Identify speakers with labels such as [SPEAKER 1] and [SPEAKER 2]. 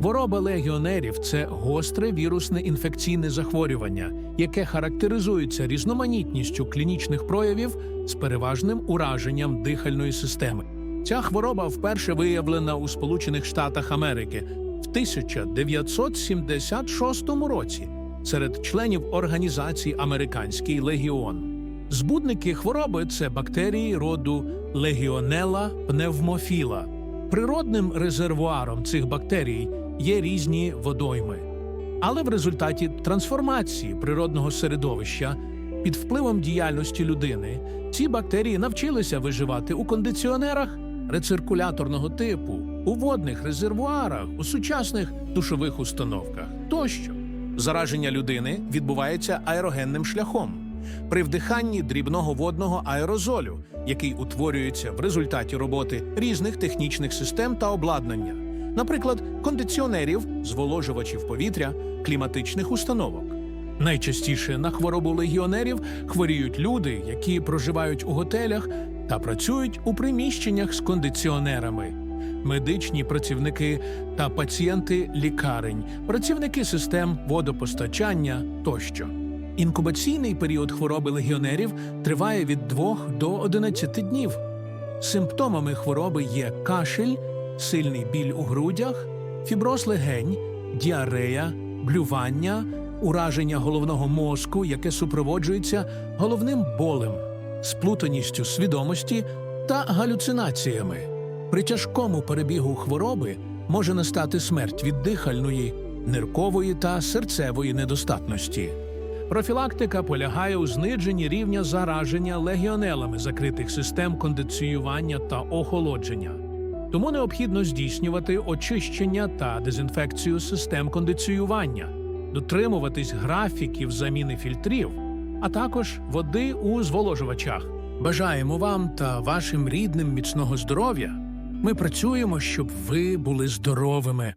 [SPEAKER 1] Хвороба легіонерів це гостре вірусне інфекційне захворювання, яке характеризується різноманітністю клінічних проявів з переважним ураженням дихальної системи. Ця хвороба вперше виявлена у Сполучених Штатах Америки в 1976 році серед членів організації Американський легіон. Збудники хвороби це бактерії роду легіонела пневмофіла. Природним резервуаром цих бактерій є різні водойми. Але в результаті трансформації природного середовища під впливом діяльності людини ці бактерії навчилися виживати у кондиціонерах рециркуляторного типу, у водних резервуарах, у сучасних душових установках тощо. Зараження людини відбувається аерогенним шляхом при вдиханні дрібного водного аерозолю, який утворюється в результаті роботи різних технічних систем та обладнання, наприклад, кондиціонерів, зволожувачів повітря, кліматичних установок. Найчастіше на хворобу легіонерів хворіють люди, які проживають у готелях та працюють у приміщеннях з кондиціонерами, медичні працівники та пацієнти лікарень, працівники систем водопостачання тощо. Інкубаційний період хвороби легіонерів триває від 2 до 11 днів. Симптомами хвороби є кашель, сильний біль у грудях, фіброз легень, діарея, блювання, ураження головного мозку, яке супроводжується головним болем, сплутаністю свідомості та галюцинаціями. При тяжкому перебігу хвороби може настати смерть від дихальної, ниркової та серцевої недостатності. Профілактика полягає у зниженні рівня зараження легіонелами закритих систем кондиціювання та охолодження. Тому необхідно здійснювати очищення та дезінфекцію систем кондиціювання, дотримуватись графіків заміни фільтрів, а також води у зволожувачах. Бажаємо вам та вашим рідним міцного здоров'я. Ми працюємо, щоб ви були здоровими.